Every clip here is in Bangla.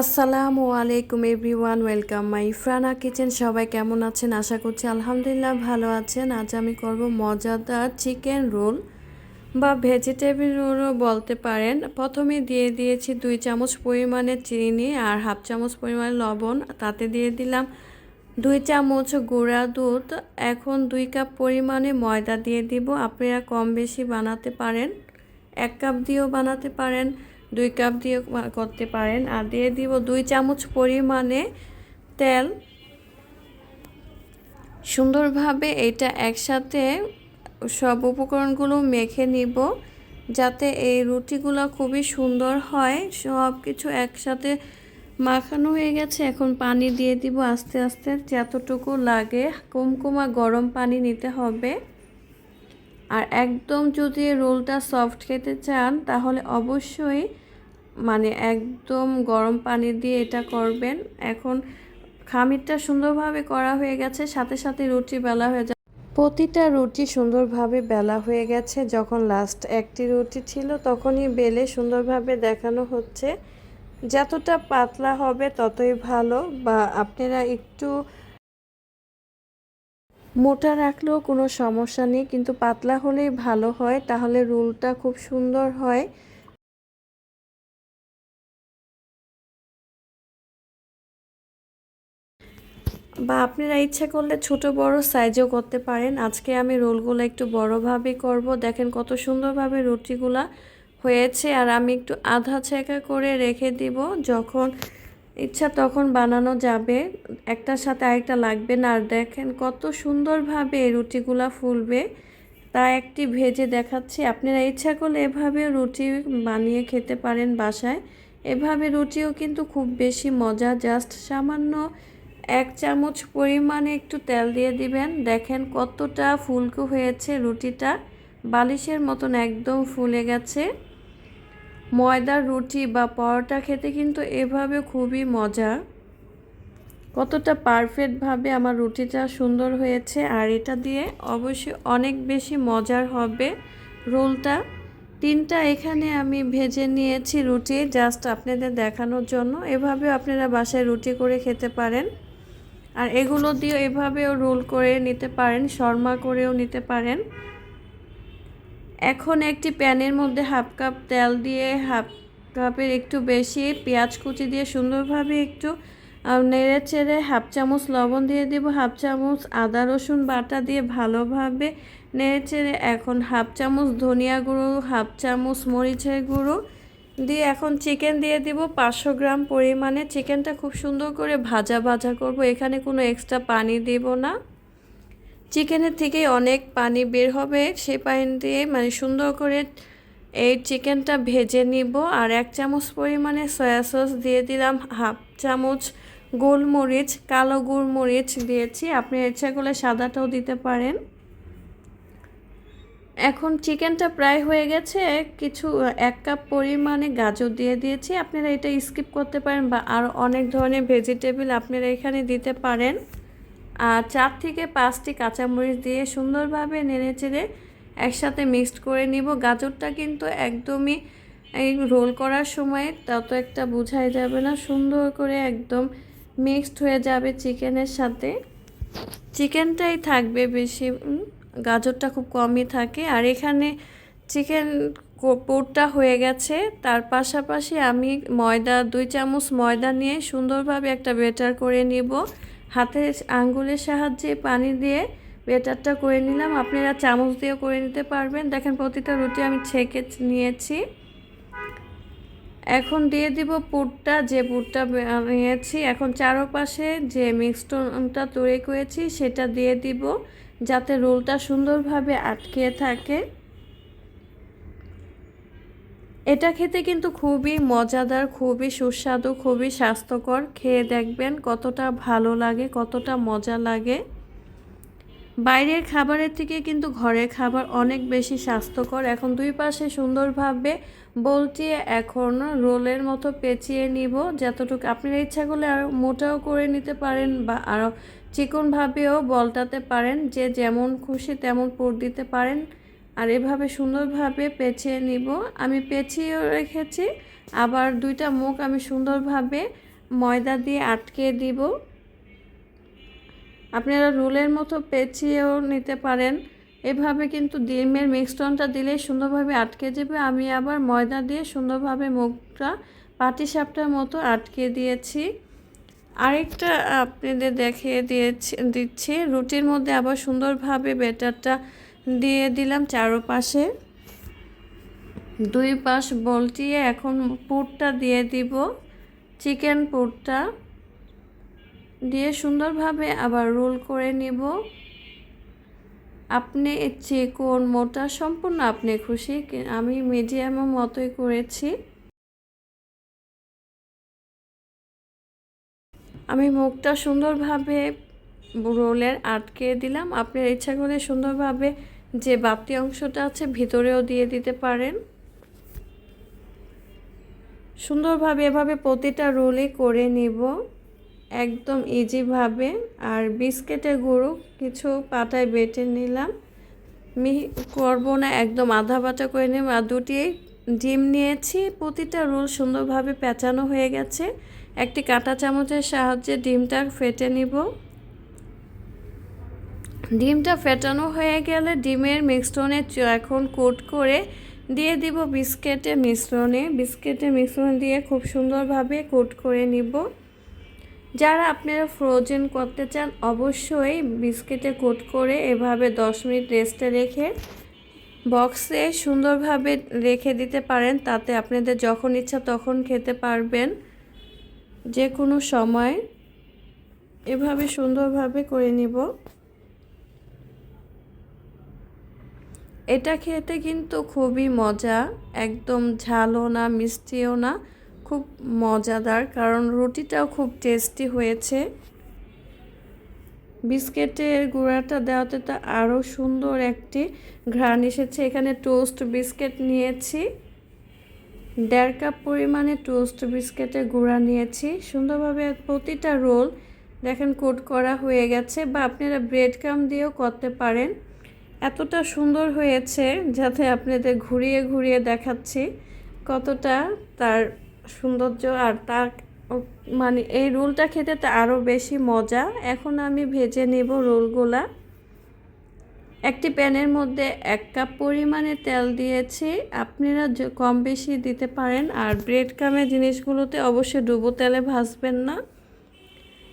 আসসালামু আলাইকুম এভরিওয়ান, ওয়েলকাম মাই ফ্রানা কিচেন। সবাই কেমন আছেন? আশা করছি আলহামদুলিল্লাহ ভালো আছেন। আজ আমি করব মজাদার চিকেন রোল বা ভেজিটেবল রোলও বলতে পারেন। প্রথমে দিয়ে দিয়েছি দুই চামচ পরিমাণে চিনি আর হাফ চামচ পরিমাণে লবণ। তাতে দিয়ে দিলাম দুই চামচ গুঁড়া দুধ। এখন দুই কাপ পরিমাণে ময়দা দিয়ে দিব। আপনারা কম বেশি বানাতে পারেন, এক কাপ দিয়েও বানাতে পারেন। দুই কাপ দিয়ে করতে পারেন। আর দিয়ে দিব দুই চামচ পরিমাণে তেল। সুন্দরভাবে এটা একসাথে সব উপকরণগুলো মেখে নিব, যাতে এই রুটিগুলো খুবই সুন্দর হয়। সব কিছু একসাথে মাখানো হয়ে গেছে। এখন পানি দিয়ে দিব আস্তে আস্তে, যতটুকু লাগে। কুমকুমা গরম পানি নিতে হবে। আর একদম যদি রোলটা সফট খেতে চান, তাহলে অবশ্যই মানে একদম গরম পানি দিয়ে এটা করবেন। এখন খামিরটা সুন্দরভাবে করা হয়ে গেছে, সাথে সাথে রুটি বেলা হয়ে যায় প্রতিটা রুটি সুন্দরভাবে বেলা হয়ে গেছে। যখন লাস্ট একটি রুটি ছিল, তখনই বেলে সুন্দরভাবে দেখানো হচ্ছে। যতটা পাতলা হবে ততই ভালো, বা আপনারা একটু মোটা রাখলেও কোনো সমস্যা নেই। কিন্তু পাতলা হলেই ভালো হয়, তাহলে রুলটা খুব সুন্দর হয়। বা আপনারা ইচ্ছা করলে ছোট বড় সাইজও করতে পারেন। আজকে আমি রোলগুলো একটু বড়ভাবে করব। দেখেন কত সুন্দরভাবে রুটিগুলা হয়েছে। আর আমি একটু আধা ছেঁকা করে রেখে দিব। যখন ইচ্ছা তখন বানানো যাবে। একটার সাথে আরেকটা লাগবে না। আর দেখেন কত সুন্দরভাবে রুটিগুলা ফুলবে। তা একটি ভেজে দেখাচ্ছি। আপনারা ইচ্ছা করলে এভাবে রুটি বানিয়ে খেতে পারেন বাসায়। এভাবে রুটিও কিন্তু খুব বেশি মজা। জাস্ট সামান্য এক চামচ পরিমাণে একটু তেল দিয়ে দিবেন। দেখেন কতটা ফুলকো হয়েছে রুটিটা। বালিশের মতন একদম ফুলে গেছে। ময়দার রুটি বা পরোটা খেতে কিন্তু এভাবে খুবই মজা। কতটা পারফেক্টভাবে আমার রুটিটা সুন্দর হয়েছে। আর এটা দিয়ে অবশ্যই অনেক বেশি মজার হবে রোলটা। তিনটা এখানে আমি ভেজে নিয়েছি রুটি জাস্ট আপনাদের দেখানোর জন্য। এভাবে আপনারা বাসায় রুটি করে খেতে পারেন। আর এগুলো দিয়ে এভাবেও রোল করে নিতে পারেন, শর্মা করেও নিতে পারেন। এখন একটি প্যানের মধ্যে হাফ কাপ তেল দিয়ে, হাফ কাপের একটু বেশি পেঁয়াজ কুচি দিয়ে সুন্দরভাবে একটু নেড়ে চেড়ে হাফ চামচ লবণ দিয়ে দেবো, হাফ চামচ আদা, রসুন বাটা দিয়ে ভালোভাবে নেড়ে চেড়ে এখন হাফ চামচ ধনিয়া গুঁড়ো, হাফ চামচ মরিচের গুঁড়ো দিয়ে এখন চিকেন দিয়ে দিব পাঁচশো গ্রাম পরিমাণে। চিকেনটা খুব সুন্দর করে ভাজা ভাজা করব, এখানে কোনো এক্সট্রা পানি দেব না। চিকেনের থেকে অনেক পানি বের হবে সেই পানি দিয়ে মানে সুন্দর করে এই চিকেনটা ভেজে নিব আর এক চামচ পরিমাণে সয়া সস দিয়ে দিলাম, হাফ চামচ গোলমরিচ, কালো গোলমরিচ দিয়েছি। আপনি ইচ্ছা করলে সাদাটাও দিতে পারেন। এখন চিকেনটা প্রায় হয়ে গেছে। কিছু এক কাপ পরিমাণে গাজর দিয়ে দিয়েছি। আপনারা এটা স্কিপ করতে পারেন বা আরও অনেক ধরনের ভেজিটেবল আপনারা এখানে দিতে পারেন। আর চার থেকে পাঁচটি কাঁচামরিচ দিয়ে সুন্দরভাবে নেড়ে চেড়ে একসাথে মিক্সড করে নিব। গাজরটা কিন্তু একদমই এই রোল করার সময় তত একটা বোঝাই যাবে না। সুন্দর করে একদম মিক্সড হয়ে যাবে চিকেনের সাথে। চিকেনটাই থাকবে বেশি গাজরটা খুব কমই থাকে। আর এখানে চিকেন পোরটা হয়ে গেছে। তার পাশাপাশি আমি ময়দা, দুই চামচ ময়দা নিয়ে সুন্দরভাবে একটা বেটার করে নিব। হাতে আঙ্গুলের সাহায্যে পানি দিয়ে বেটারটা করে নিলাম। আপনারা চামচ দিয়ে করে নিতে পারবেন। দেখেন প্রতিটা রুটি আমি ছেঁকে নিয়েছি। এখন দিয়ে দিব পুরটা, যে পুরটা নিয়েছি এখন চারপাশে যে মিক্সটনটা তৈরি করেছি, সেটা দিয়ে দিব। যাতে রোলটা সুন্দরভাবে আটকে থাকে। এটা খেতে কিন্তু খুবই মজাদার, খুবই সুস্বাদু, খুবই স্বাস্থ্যকর। খেয়ে দেখবেন কতটা ভালো লাগে, কতটা মজা লাগে। বাইরের খাবারের থেকে কিন্তু ঘরের খাবার অনেক বেশি স্বাস্থ্যকর। এখন দুই পাশে সুন্দরভাবে বলটিয়ে এখন রোলের মতো পেঁচিয়ে নিব যতটুকু আপনারা ইচ্ছা করলে আরও মোটাও করে নিতে পারেন বা আরও চিকনভাবেও বলটাতে পারেন। যে যেমন খুশি তেমন পুর দিতে পারেন। আর এভাবে সুন্দরভাবে পেঁচিয়ে নিব। আমি পেঁচিয়েও রেখেছি। আবার দুইটা মুখ আমি সুন্দরভাবে ময়দা দিয়ে আটকে দিব। আপনারা রোলের মতো পেঁচিয়েও নিতে পারেন। এভাবে কিন্তু ডিমের মিক্সটনটা দিলেই সুন্দরভাবে আটকে যাবে। আমি আবার ময়দা দিয়ে সুন্দরভাবে মুখটা পাটিসাপটার মতো আটকে দিয়েছি। আরেকটা আপনাদের দেখিয়ে দিয়েছি, দিচ্ছি। রুটির মধ্যে আবার সুন্দরভাবে ব্যাটারটা দিয়ে দিলাম চারোপাশে। দুই পাশ বলটিয়ে এখন পুরটা দিয়ে দিব, চিকেন পুরটা। সুন্দরভাবে আবার রোল করে নিব। আপনি চিকন মোটা সম্পূর্ণ আপনি খুশি? আমি মিডিয়ামের মতোই করেছি। আমি মুখটা সুন্দরভাবে রোলের আটকে দিলাম। আপনার ইচ্ছা করলে সুন্দরভাবে যে বাতি অংশটা আছে ভিতরেও দিয়ে দিতে পারেন। সুন্দরভাবে এভাবে প্রতিটা রোলে করে নিব। একদম ইজিভাবে আর বিস্কেটের গুঁড়ো কিছু পাটায় বেটে নিলাম। মিহি, করব না, একদম আধা বাটা করে নেব আর দুটি ডিম নিয়েছি। প্রতিটা রোল সুন্দরভাবে পেঁচানো হয়ে গেছে। একটি কাঁটা চামচের সাহায্যে ডিমটা ফেটে নিব। ডিমটা ফেটানো হয়ে গেলে ডিমের মিশ্রণে এখন কোট করে দিয়ে দিব বিস্কেটের মিশ্রণে। বিস্কেটের মিশ্রণ দিয়ে খুব সুন্দরভাবে কোট করে নিব। যারা আপনারা ফ্রোজেন করতে চান, অবশ্যই বিস্কিটে কোট করে এভাবে দশ মিনিট রেস্টে রেখে বক্সে সুন্দরভাবে রেখে দিতে পারেন। তাতে আপনাদের যখন ইচ্ছা তখন খেতে পারবেন। যে কোনো সময় এভাবে সুন্দরভাবে করে নিব। এটা খেতে কিন্তু খুবই মজা, একদম ঝালও না, মিষ্টিও না। খুব মজাদার, কারণ রুটিটাও খুব টেস্টি হয়েছে। বিস্কেটের গুঁড়াটা দেওয়াতে তো আরও সুন্দর একটি ঘ্রাণ এসেছে। এখানে টোস্ট বিস্কেট নিয়েছি, দেড় কাপ পরিমাণে টোস্ট বিস্কেটের গুঁড়া নিয়েছি। সুন্দরভাবে প্রতিটা রোল দেখেন কোট করা হয়ে গেছে বা আপনারা ব্রেড কাম দিয়েও করতে পারেন। এতটা সুন্দর হয়েছে, যাতে আপনাদের ঘুরিয়ে ঘুরিয়ে দেখাচ্ছি কতটা তার সৌন্দর্য আর তার মানে এই রোলটা খেতে তো আরও বেশি মজা। এখন আমি ভেজে নেব রোলগুলা। একটি প্যানের মধ্যে এক কাপ পরিমাণে তেল দিয়েছি। আপনারা কম বেশি দিতে পারেন। আর ব্রেড কামের জিনিসগুলোতে অবশ্যই ডুবো তেলে ভাজবেন না।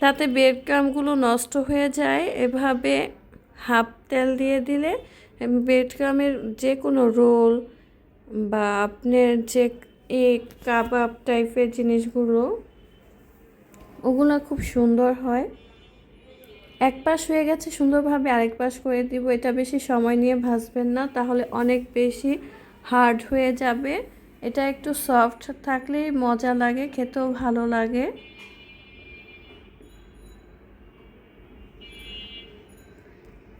তাতে ব্রেড কামগুলো নষ্ট হয়ে যায়। এভাবে হাফ তেল দিয়ে দিলে ব্রেড কামের যে কোনো রোল বা আপনার যে এই কাবাব টাইপের জিনিসগুলো, ওগুলো খুব সুন্দর হয়। এক পাশ হয়ে গেছে সুন্দরভাবে, আরেক পাশ করে দিব। এটা বেশি সময় নিয়ে ভাজবেন না, তাহলে অনেক বেশি হার্ড হয়ে যাবে। এটা একটু সফট থাকলেই মজা লাগে, খেতেও ভালো লাগে।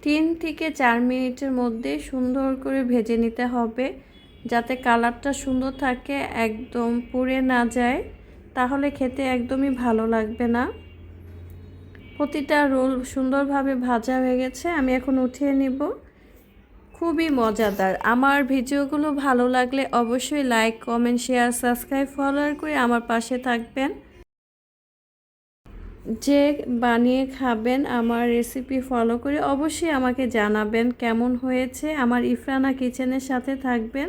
তিন থেকে চার মিনিটের মধ্যে সুন্দর করে ভেজে নিতে হবে। যাতে কালারটা সুন্দর থাকে, একদম পুড়ে না যায়, তাহলে খেতে একদমই ভালো লাগবে না। প্রতিটা রোল সুন্দরভাবে ভাজা হয়ে গেছে, আমি এখন উঠিয়ে নিব। খুবই মজাদার। আমার ভিডিওগুলো ভালো লাগলে অবশ্যই like, comment, share, subscribe, follower করে আমার পাশে থাকবেন। যে বানিয়ে খাবেন, আমার রেসিপি ফলো করে অবশ্যই আমাকে জানাবেন কেমন হয়েছে। আমার ইফরানা কিচেনের সাথে থাকবেন।